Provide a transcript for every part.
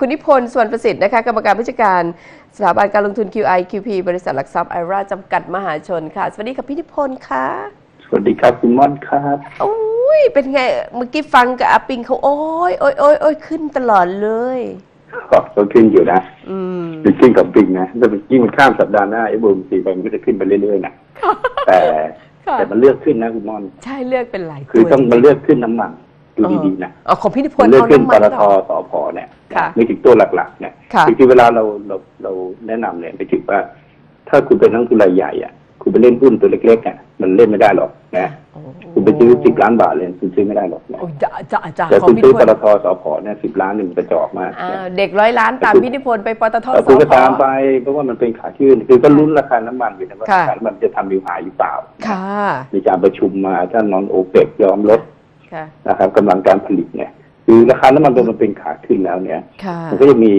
คุณนิพนธ์สวนประสิทธิ์นะคะกรรมการผู้จัดการสถาบันการลงทุน QI QP บริษัทหลักทรัพย์ไอราจำกัดมหาชนค่ะ สวัสดีค่ะพี่นิพนธ์ค่ะ สวัสดีครับคุณม่อนครับโอ้ยเป็นไงเมื่อกี้ฟังกับอาปิงเขาโอ้ยโอ้ยโอ้ยโอ้ยขึ้นตลอดเลยก็ก็ขึ้นอยู่นะอืมคือขึ้นกับปิงนะแต่ยิ่งมันข้ามสัปดาห์หน้าไอ้บูมสีไปมันก็จะขึ้นไปเรื่อยๆนะแต่ค่ะแต่มันเลือกขึ้นนะคุณม่อน ใช่เลือกเป็นหลายตัวคือต้องมันเลือกขึ้นน้ำมันดูดีๆนะอ๋อของพี่นิพมันนธ์เลือกเอาขึ้นน้ำปมันตเหรทอสพเนี่ยค่ะ ไม่ถึงตัวหลักๆเนี่ยค่ะจริงๆเวลาเราเราเราแนะนำเนี่ยไปถึงว่า ถ้าคุณเป็นนักทุนรายใหญ่อะคุณไปเล่นหุ้นตัวเล็กๆอะมันเล่นไม่ได้หรอกนะโอ้คุณไปซื้อสิบล้านบาทเลยคุณซื้อไม่ได้หรอกนะโอ้ยจะจะจะแต่ของคุณพี่ซื้นิอพปนตธ์ทสพเนี่ยสิบล้านหนึ่งกระจอกมากอ้านะวเด็กร้อยล้านตามพี่นิพนธ์ไปปตทเออสคุณก็พตามไปเพราะว่ามันเป็นขาขึ้นคือก็ลุ้นราคาน้ำมันอยู่นะว่าค่ะราคาน้ำมันจะทำนิวไฮหรือเปล่าค่ะมีการประชุมมาท่านนอนโอเปกยอมลดค่ะนะครับกำลังการผลิตเนี่ย คือราคาน้ำมันตัวมันเป็นขาขึ้นแล้วเนี่ยค่ะมันก็จะมี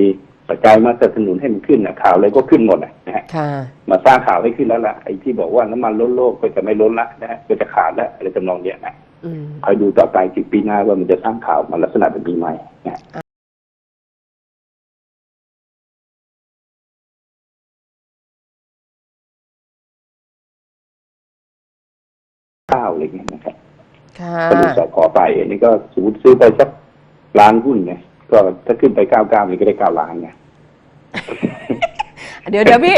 ปัจจัยมาสนับสนุนให้มันขึ้นนะข่าวอะไรก็ขึ้นหมดนะนะฮะค่ะมาสร้างข่าวให้ขึ้นแล้วล่ะไอ้ที่บอกว่าน้ำมันล้นโลกก็จะไม่ล้นละนะฮะก็จะขาดแล้วอะไรจำนองเนี้ยนะอืมคอยดูต่อไปสิบปีหน้าว่ามันจะสร้างข่าวมาลักษณะแบบนี้ไหมนะข้าวอะไรเงี้ยนะครับค่ะก็ดูสอขอไปอันนี้ก็สมมติซื้อไปสัก ล้านหุ้นเนี่ยก็ถ้าขึ้นไปเก้าเก้านี่ก็ได้เก้าล้านไงเดี๋ยวเดี๋ยวพี่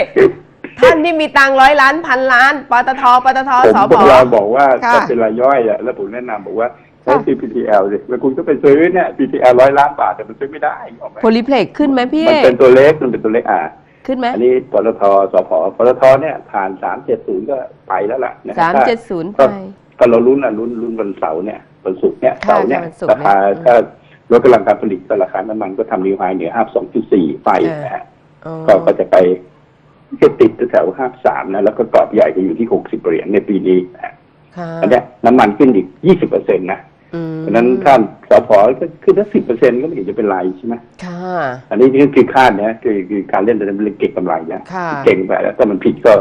ท่านที่มีตังค์ร้อยล้านพันล้านปตทปตทผมสผพมเราบอกว่าค่ะจะเป็นรายย่อยอะแล้วผมแนะนำบอกว่าใช้ค่ะ CPTL สิแล้วคุณก็ไปซื้อเนี่ย CPTL ร้อยล้านบาทแต่มันซื้อไม่ได้ออกไหมโพลิเพล็กขึ้นไหมพี่ มันเป็นตัวเล็กมันเป็นตัวเล็กอะขึ้นไหมอันนี้ปตทสพปตทเนี่ยผ่านสามเจ็ดศูนย์ก็ไปแล้วล่ะนะสามถ้เจ็ดศูนย์ไปก็ก็เราลุ้นอะลุ้นลุ้นวันเสาร์เนี่ยวันศุกร์เนี่ยค่ะเสาร์เนี่ยวันศุกร์ราคาเนี่ยถ้า รถกำลังการผลิตก็ราคาน้ำมันก็ทำนิวไฮเหนือห้าสองจุดสี่ไปนะฮะอ๋อก็ก็จะไปติดแถวห้าสามนะ แล้วก็กรอบใหญ่ก็อยู่ที่หกสิบเหรียญในปีนี้นะค่ะอันเนี้ยน้ำมันขึ้นอีกยี่สิบเปอร์เซ็นต์นะอืมเพราะฉะนั้นถ้าสพก็ขึ้นถ้าสิบเปอร์เซ็นต์ก็ไม่เห็นจะเป็นไรใช่ไหมค่ะ อันนี้คือคือคาดนะคือคือการเล่นแต่เป็นเก่งกำไรนะค่ะเก่งไปแล้วถ้ามันผิดก็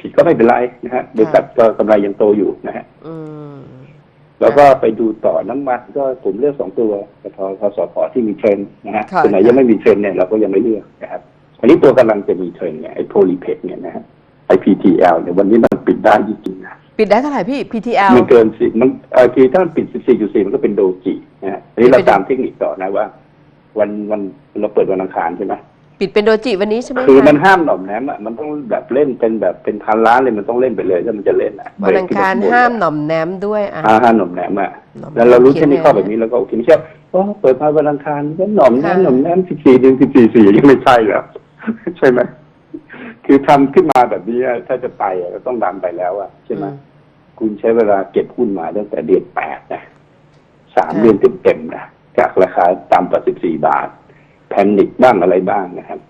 ผิดก็ไม่เป็นไรนะฮะบริษัทก็กำไรยังโตอยู่นะฮะอืม แล้วก็ไปดูต่อน้ำมันก็ผมเลือกสองตัวปททสพที่มีเทรนด์นะฮะค่ะตัวไหนยังไม่มีเทรนด์เนี่ยเราก็ยังไม่เลือกนะครับอันนี้ตัวกำลังจะมีเทรนด์เนี่ยไอ้โพลีเพกเนี่ยนะฮะไอ้ PTL เนี่ยวันนี้มันปิดได้จริงๆนะปิดได้เท่าไหร่พี่ PTL มันเกินสิมันเอ่อคือถ้ามันปิด 14.4 มันก็เป็นโดจินะฮะอันนี้เราเป็นตามเทคนิคต่อนะว่า วันวันเราเปิดวันอังคารใช่ไหม ปิดเป็นโดจิวันนี้ใช่ไหมคือคะมันห้ามหน่อมแนมอะมันต้องแบบเล่นเป็นแบบเป็นพันล้านเลยมันต้องเล่นไปเลยถ้ามันจะเล่นอะวันอังคารห้ามหน่อมแนมด้วยอะอ่าห้ามหน่อมแนมอะหน่อมแนมแล้วเรารู้แค่นี้เขียนข้อไว้แบบนี้แล้วก็โอเคไม่ใช่ว่าเปิดมาวันอังคารก็หน่อมแนมค่ะหน่อมแนม14เดือน14สี่ยังไม่ใช่แล้วใช่ไหมคือทำขึ้นมาแบบนี้อะถ้าจะไปอะก็ต้องดันไปแล้วอะใช่ไหมอืมคุณใช้เวลาเก็บหุ้นมาตั้งแต่เดือนแปดนะสามเดือนเต็มๆนะจากราคาต่ำกว่าสิบสี่บาท แพนิคบ้างอะไรบ้างนะครับ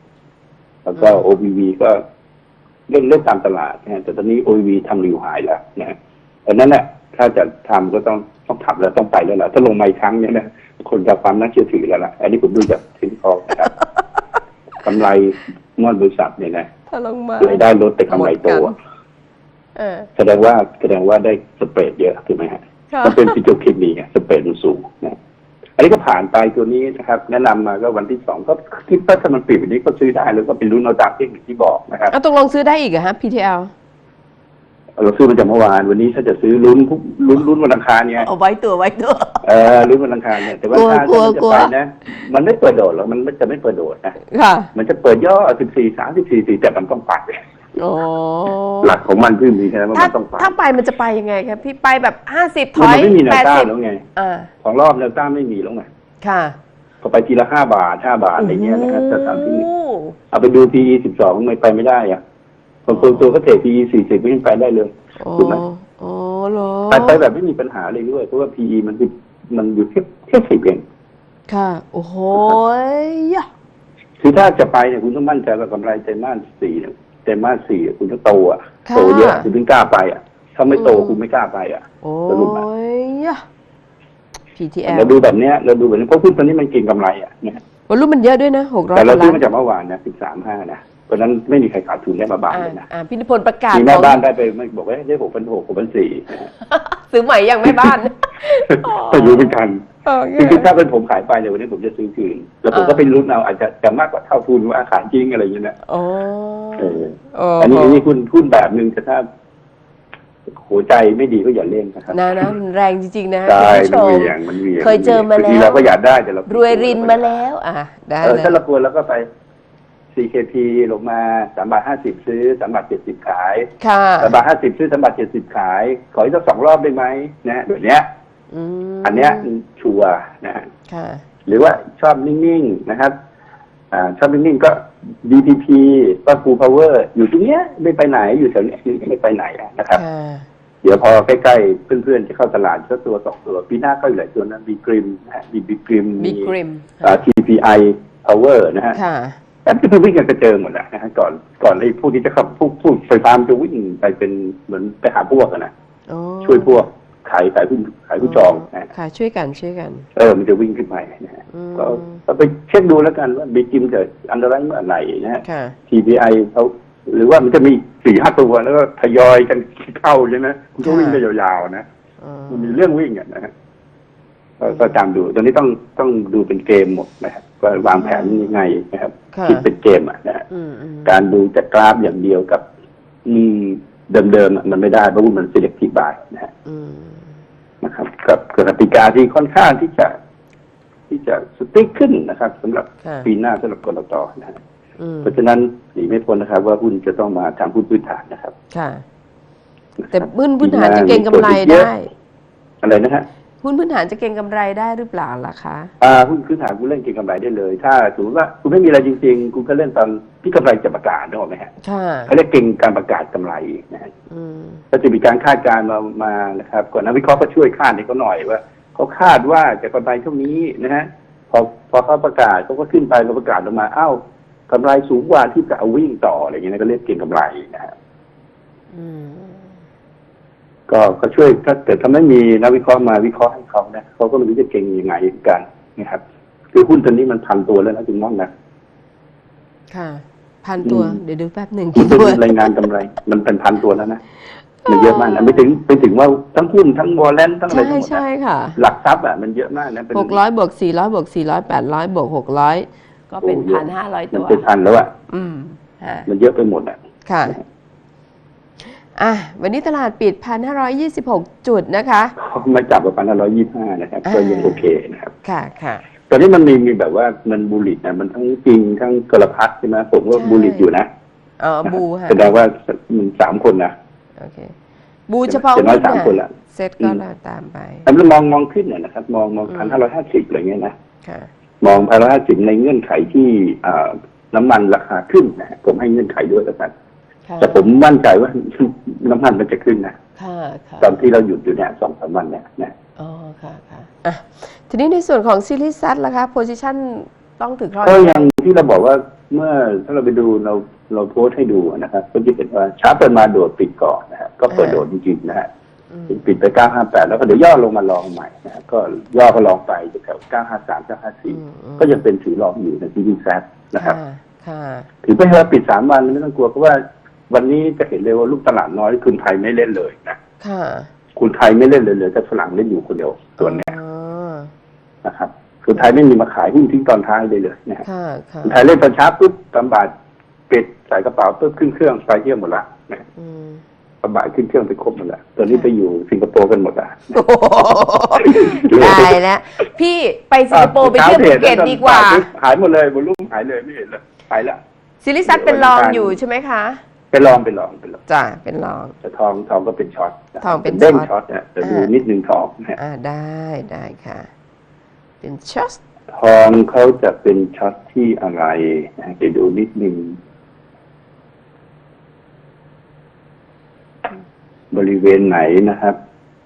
แล้วก็ OBV ก็เล่นเล่นตามตลาดนะฮะแต่ตอนนี้ OBV ทำรีวไฮแล้วนะฮะดังนั้นเนี่ยถ้าจะทำก็ต้องต้องทำแล้วต้องไปแล้วล่ะถ้าลงมาอีกครั้งเนี่ยนะคนจะความน่าเชื่อถือแล้วล่ะอันนี้ผมดูจากถึงคอนะครับกำไรมอนบริษัทเนี่ยนะถ้าลงมารายได้ลดแต่กำไรโตหมดกัอะนเออแสดงว่าแสดงว่าได้สเปรดเยอะถูกไหมฮะค่ะมันเป็นฟิโจเคมีไงสเปรดมันสูงนะ อันนี้ก็ผ่านไปตัวนี้นะครับ แนะนำมาก็วันที่สองก็คิดว่าถ้ามันปิดวันนี้ก็ซื้อได้แล้วก็เป็นรุ่นเอาตามเทคนิคที่บอกนะครับเอาตกลงซื้อได้อีกเหรอฮะ PTL เราซื้อมาจากเมื่อวานวันนี้ถ้าจะซื้อลุ้นพวกลุ้นลุ้นวันอังคารเนี่ยเอาไว้ตัวไว้ตัวเออลุ้นวันอังคารเนี่ยแต่ว่ากลัวถ้ากลัวถ้ามันจะกลัวไปนะ มันไม่เปิดโดดหรอกมันจะไม่เปิดโดดนะค่ะมันจะเปิดย่อสิบสี่สามสิบสี่สี่แต่มันต้องปัด โอ้หลักของมันคือมีแค่นั้นว่าถ้ามันต้องปัดถ้าไปมันจะไปยังไงครับพี่ไปแบบห้าสิบถมันอยไม่มีแนวแปดต้าสินบแล้วไงอ่าของรอบแนวต้านไม่มีแล้วไงค่ะ ก็ไปทีละห้าบาทห้าบาทอะไรเงี้ยนะครับแต่ตามที่โอ้เอาไปดู PE สิบสองไม่ไปไม่ได้อะบางคนตัวก็เทรด PE สี่สิบไม่ยังไปได้เลยโอ้ถูกไหมโอ้เหรอไปไปแบบไม่มีปัญหาเลยด้วยเพราะว่า PE มันคือมันอยู่แค่แค่สิบเองค่ะ โอ้โหยะคือถ้าจะไปเนี่ยคุณต้องมั่นใจว่ากำไรไตรมาสสี่เนี่ย ไตรมาสสี่อะคุณต้องโตอะค่ะ โตเยอะคุณถึงกล้าไปอะ ถ้าไม่โตอืมคุณไม่กล้าไปอะ โอ้สรุปอะยยะ PTL เราดูแบบเนี้ยเราดูแบบนี้เพราะหุ้นตัวนี้มันเก่งกำไรอะนะวอลุ่มมันเยอะด้วยนะหกร้อยแต่เราซื้อล้านมาจากเมื่อวานนะสิบสามห้านะเพราะฉะนั้นไม่มีใครขาดทุนได้มาบาทอ่าเลยนะอ่าพี่นิพนธ์ประกาศมีแม่ของบ้านได้ไปไม่บอกว่าได้หกพันหกหกพันสี่นะฮะซื้อใหม่ยังแม่บ้านไม่รู้เหมือนกันโอเคคือคือถ้าเป็นผมขายไปเลยวันนี้ผมจะซื้อคืน แล้วผมอ่าก็ไปลุ้นเอาอาจจะจะมากกว่าเท่าทุนว่าขายจริงอะไรอย่างเงี้ยนะโอ้เออโอ้อันนี้อันนี้คุณหุ้นแบบหนึ่งแต่ถ้าหัวใจไม่ดีก็อย่าเล่นนะครับนะนะมันแรงจริงๆนะใช่คุณผู้ชมันมเหวี่ยงมันเหวี่ยงเคยเจอมาแล้วบงทีเราก็อยากได้แต่เรารวยรินมาแล้ว อะได้เออเลยถ้าเราควรเราก็ไป CKP ลงมาสามบาทห้าสิบซื้อสามบาทเจ็ดสิบขายค่ะสามบาทห้าสิบซื้อสามบาทเจ็ดสิบขาย ขออีกสักสองรอบได้ไหมนะแบบเนี้ย อืมอันเนี้ยชัวร์นะฮะค่ะหรือว่าชอบนิ่งๆนะครับอ่าชอบนิ่งๆก็ DPP ก็ Full Power อยู่ตรงเนี้ยไม่ไปไหนอยู่แถวเนี้ยไม่ไปไหนนะครับค่ะเดี๋ยวพอใกล้ๆเพื่อนๆจะเข้าตลาดก็ตัวสองตัวปีหน้าก็อีกหลายตัวนะมีกริมนะฮะมีบีกริมบิ๊กกริมอ่า TPI Power นะฮะค่ะแต่ที่วิ่งกันกระเจิงหมดแล้วนะฮะก่อนก่อนไอ้พวกนี้จะเข้าพวกพวกไฟฟ้ามันจะวิ่งไปเป็นเหมือนไปหาพวกอะนะโอ้ช่วยพวก ขายขายหุ้นขายหุ้นจองนะค่ะช่วยกันช่วยกัน เออมันจะวิ่งขึ้นไปนะฮะอืม ก็ก็ไปเช็คดูแล้วกันว่าบีกิมจะอันตรายเมื่อไหร่นะฮะ ค่ะ TPI เขาหรือว่ามันจะมีสี่ห้าตัวแล้วก็ทยอยกันเข้าใช่ไหมมันก็วิ่งไปยาวๆนะอืมมันมีเรื่องวิ่งอะนะฮะก็ก็ตามดูตอนนี้ต้องต้องดูเป็นเกมหมดนะครับว่าวางแผนยังไงนะครับค่ะ คิดเป็นเกมอะนะฮะอืมอืมการดูจากกราฟอย่างเดียวกับ อืม เดิมๆอะมันไม่ได้เพราะว่ามัน selective buy นะฮะอืมนะครับกับกติกาที่ค่อนข้างที่จะ ที่จะสติ๊กขึ้นนะครับสำหรับค่ะปีหน้าสำหรับกรตนะฮะอืมเพราะฉะนั้นหนีไม่พ้นนะครับ ว่าหุ้นจะต้องมาทำหุ้นพื้นฐานนะครับ ค่ะ แต่พื้นพื้นฐานจะเก็งกำไรได้ อะไรนะฮะ หุ้นพื้นฐานจะเก็งกำไรได้หรือเปล่าล่ะคะอ่าหุ้นพื้นฐานคุณเล่นเก็งกำไรได้เลย ถ้าสมมติว่าคุณไม่มีอะไรจริงๆ คุณก็เล่นตอนที่กำไรจะประกาศนึกออกไหมฮะค่ะเขาเรียกเก่งการประกาศกำไรนะฮะอืมก็จะมีการคาดการณ์มามานะครับก่อนนักวิเคราะห์ก็ช่วยคาดให้เขาหน่อยว่าเขาคาดว่าจะกำไรเท่านี้นะฮะพอพอเขาประกาศเขาก็ขึ้นไปเขาประกาศออกมาอ้าวกำไรสูงกว่าที่จะเอาวิ่งต่ออะไรอย่างเงี้ยนะก็เรียกเก่งกำไรนะฮะอืม ก็ก็ช่วยถ้าเกิดถ้าไม่มีนักวิเคราะห์มาวิเคราะห์ให้เขานะเขาก็ไม่รู้จะเก่งยังไงกันนะครับ คือหุ้นตัวนี้มันพันตัวแล้วนะคุณม่องนะค่ะ พันตัวอืมเดี๋ยวดูแป๊บหนึ่งหุ้กี่นตัวตัวนี้รายงานกำไร มันเป็นพันตัวแล้วนะมันเยอะมากนะไม่ถึงไปถึงว่าทั้งหุ้นทั้งวอลเลนทั้งอะไรใช่ทั้งหมดใช่นะค่ะ หลักทรัพย์อะมันเยอะมากนะเป็นหกร้อยบวกสี่ร้อยบวกสี่ร้อยแปดร้อยบวกหกร้อยก็เป็นโอ้เยพัอะนห้าร้อยมัตันวเป็นพันแล้วอะอืมฮะมันเยอะไปหมดอะค่ะ อะวันนี้ตลาดปิดพันห้าร้อยยี่สิบหกจุดนะคะเขามาจับประมาณร้อยยี่ห้านะครับอ่าก็ยังโอเคนะครับ ค่ะค่ะตอนนี้มันมีมีแบบว่ามันบูลลิตนะมันทั้งจริงทั้งกระพัดใช่ไหมผมว่าใช่บูลลิตอยู่นะเออบูค่ะแสดงว่ามันสามคนนะโอเคบูเฉพาะจะน้อยหุ้นสามคนละเซ็ตก็เราตามไปอันนี้มองมองขึ้นเนี่ยนะครับ มองมองอืพันมห้าร้อยห้าสิบอะไรเงี้ยนะค่ะมองพันห้าร้อยห้าสิบในเงื่อนไขที่อ่าน้ำมันราคาขึ้นนะฮะผมให้เงื่อนไขด้วยแล้วกันค่ะ แต่ผมมั่นใจว่าน้ำมันมันจะขึ้นนะค่ะค่ะตอนที่เราหยุดอยู่เนี่ยสองสามวันเนี่ยนะอ๋อค่ะค่ะอะทีนี้ในส่วนของซีรีส์ซัตล่ะคะโพซิชันต้องถือครองก็ยังที่เราบอกว่าเมื่อถ้าเราไปดูเราเราโพสต์ให้ดูนะครับก็จะเห็นว่าช้าเปิดมาโดดปิดก่อนนะฮะก็เปิดโดดจริงๆนะฮะอืมปิดไป 958 แล้วก็เดี๋ยวย่อลงมาลองใหม่นะฮะก็ย่อก็ลองไปแถว953 954 ก็ยังเป็นถือลองอยู่ในที่ดีแซนะครับค่ะค่ะถือไปว่าปิด3วันไม่ต้องกลัวเพราะว่า วันนี้จะเห็นเลยว่าลูกตลาดน้อยคุณไทยไม่เล่นเลยนะค่ะคุณไทยไม่เล่นเลยเลยแต่ฝรั่งเล่นอยู่คนเดียวส่วนเนี้ยอ๋อนะครับคุณไทยไม่มีมาขายหุ้นทิ้งตอนท้ายเลยเลยนะฮะค่ะค่ะคนไทยเล่นตอนเช้าปุ๊บตอนบ่ายปิดใส่กระเป๋าปุ๊บขึ้นเครื่องไปเที่ยวหมดละนะอืมตอนบ่ายขึ้นเครื่องไปครบหมดละตอนนี้ไปอยู่สิงคโปร์กันหมดละโอ้โหได้แล้วพี่ไปสิงคโปร์ไปเที่ยวภูเก็ตดีกว่า หายหมดเลยบนรูปหายเลยไม่เห็นเลยหายละซิลิซัตเป็นรองอยู่ใช่ไหมคะ ไปลองไปลองไปลองจ้ะเป็นรอง แต่ทองทองก็เป็นช็อตะทองเป็นเด้งช็ช็ออตตนะแต่ดูอ่านิ นิดนึงทองนะฮะอ่าได้ได้ค่ะ เป็นช็อตทองเขาจะเป็นช็อตที่อะไรนะเดี๋ยวดูนิดนึงบริเวณไหนนะครับ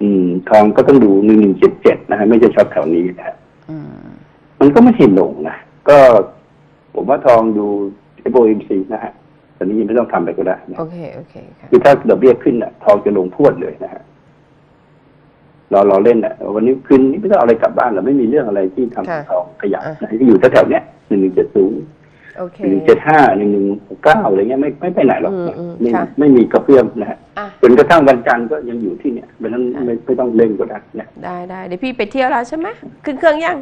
อืม ทองก็ต้องดูหนึ่งหนึ่งเจ็ดเจ็ดนะฮะไม่ใช่ช็อตแถวนี้นะฮะ อืม มันก็ไม่เห็นลงนะ ก็ผมว่าทองดู FOMC นะฮะ ตอนนี้ยังไม่ต้องทำอะไรก็ได้นะโอเคโอเคค่ะคือถ้าดอกเบี้ยขึ้นอะทองจะลงพรวดเลยนะฮะรอรอเล่นอะ วันนี้คืนนี้ไม่ต้องเอาอะไรกลับบ้านหรอกไม่มีเรื่องอะไรที่ทำให้ค่ะทองขยับอะนะที่อยู่แถวๆเนี้ยหนึ่งหนึ่งเจ็ดศูนย์โอเคหนึ่งเจ็ดห้าหนึ่งหนึ่งเก้าอะไรเงี้ยไม่ไม่ไปไหนหรอกอืมอืมไม่ค่ะไม่มีกระเพื่อมนะฮะอะจนกระทั่งวันจันทร์ก็ยังอยู่ที่เนี่ยเพราะฉะนั้นไม่ไม่ต้องเร่งก็ได้นะได้ได้เดี๋ยวพี่ไปเที่ยวแล้วใช่ไหมขึ้นเครื่องยัง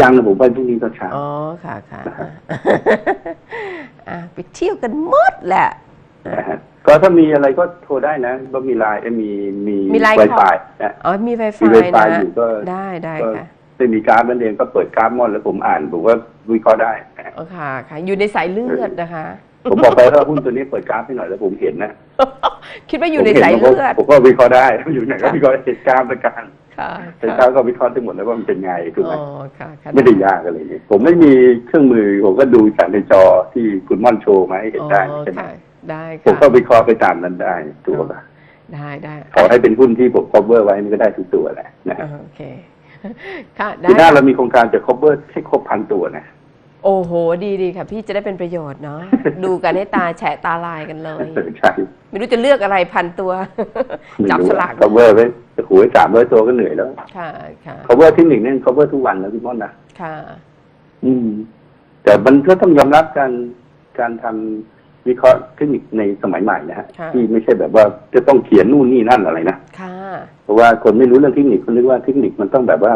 ยังนะผมไปพรุ่งนี้ตอนเช้าอ๋อค่ะค่ะ อะอะไปเที่ยวกันหมดแหละนะฮะก็ถ้ามีอะไรก็โทรได้นะก็มีไลน์เอ้ยมีมีมี Line ไว call ไฟนะอ๋อมีไฟมีฟ้าไวไฟนะอยู่ก็ได้ได้ก็ค่ะไม่มีการ์ดนั่นเองก็เปิดการ์ดมอนแล้วผมอ่านผมว่าวิเคราะห์ได้นะอ๋อค่ะค่ะ อยู่ในสายเลือดนะคะ ผมบอกไปว่าหุ้นตัวนี้เปิดการ์ดให้หน่อยแล้วผมเห็นนะคิดว่าอยู่ในผมห็สายผมเลืก็อดผมก็วิเคราะห์ได้อยู่ไหนก็วิเคราะห์เหตุการณ์ประการ ค่ะเหตุค่ะกาก็วิเคราะห์ทั้งหมดแล้วว่ามันเป็นไงถูกไหมอ๋อค่ะค่ะไม่ได้ยากอะไรเลยผมไม่มีเครื่องมือผมก็ดูจากในจอที่คุณม่อนโชว์มาให้เห็นได้ใช่ไหมได้ผมค่ะก็วิเคราะห์ไปตามนั้นได้ถูกป่ะได้ได้ขอให้เป็นหุ้นที่ผม cover ไว้มันก็ได้ทุกตัวแหละนะโอเคค่ะได้ทีหน้าเรามีโครงการจะ cover ให้ครบพันตัวนะ โอ้โห ดีดีค่ะ พี่จะได้เป็นประโยชน์เนาะดูกันให้ตาแฉะตาลายกันเลย ใช่ไม่รู้จะเลือกอะไรพันตัวไม่จับรู้สอะลาก cover ไว้โอ้โหสามร้อยตัวก็เหนื่อยแล้ว ค่ะค่ะ cover ที่หนึ่งเนี่ย cover ทุกวันนะพี่ม่อนนะค่ะ อืม แต่มันก็ต้องยอมรับการการทำวิเคราะห์เทคนิคในสมัยใหม่นะฮะค่ะที่ไม่ใช่แบบว่าจะต้องเขียนนู่นนี่นั่นอะไรนะค่ะ เพราะว่าคนไม่รู้เรื่องเทคนิคคนนึกว่าเทคนิคมันต้องแบบว่า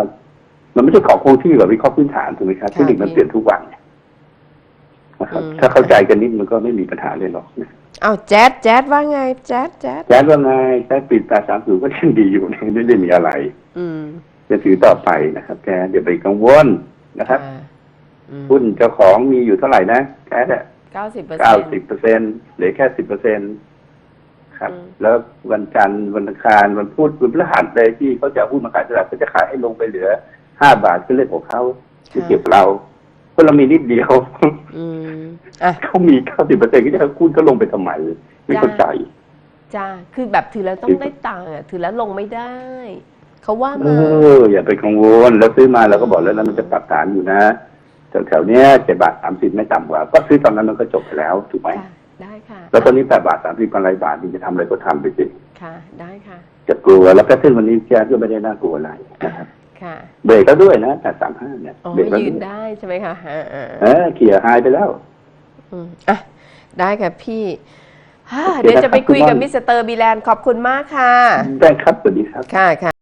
มันไม่ใช่ของคงที่แบบวิเคราะห์พื้นฐานถูกไหมครับค่ะเทคนิคมันเปลี่ยนทุกวันเนี่ยนะครับอืมถ้าเข้าใจกันนิดมันก็ไม่มีปัญหาเลยหรอกนะเอาแจ๊ดแจ๊ดว่าไง แจ๊ดแจ๊ดแจ๊ดว่าไงแจ๊ดปิดแปดสามศูนย์ก็ยังดีอยู่นะไม่ได้มีอะไร อืมจะถือต่อไปนะครับแจ๊ดอย่าไปกังวลนะครับอ่าอืมหุ้นเจ้าของมีอยู่เท่าไหร่นะแจ๊ดอะเก้าสิบเปอร์เซ็เก้านต์สิบเปอร์เซ็นเหลือแค่สิบเปอร์เซ็นครับอืมแล้ววันจันทร์วันอังคารวันพุธวันพฤหัสเลยที่เขาจะเอาหุ้นมาขายตลาดก็จะขายให้ลงไปเหลือ ห้าบาทก็เรื่องของเขาที่เก็บเราเพราะเรามีนิดเดียวอืมอะเขามีเก้าสิบเปอร์เซ็นก็จะหุ้นก็ลงไปทำไมไม่เข้าใจจ้าคือแบบถือแล้วต้องได้ตังค์อะถือแล้วลงไม่ได้เขาว่าเอมาออย่าไปกังวลแล้วซื้อมาเราก็บอกแล้วนะมันจะปรับฐานอยู่นะแถวๆเนี้ยเจ็ดบาทสามสิบไม่ต่ำกว่า ก็ซื้อตอนนั้นมันก็จบไปแล้วถูกไหมค่ะได้ค่ะ แล้วตอนนี้แปดบาทสามสิบกำไรบาทนี่จะทำอะไรก็ทำไปสิค่ะ ได้ค่ะ จะกลัวแล้วแพทเทิร์นวันนี้แจ๊ก็ไม่ได้น่ากลัวอะไรนะครับ ค่ะเบรกแล้วด้วยนะแปดสามห้าเนี่ยอ๋อเบรกแล้วยืด้นวยได้ใช่ไหมคะอ่าอ่าเออเขี่ยหายไปแล้วอืมอะได้ค่ะพี่ฮ่าโอเคเดี๋ยวจะไปนะครับคุยกับคุณม่อนมิสเตอร์บีแลนด์ขอบคุณมากค่ะ ได้ครับสวัสดีครับค่ะค่ะ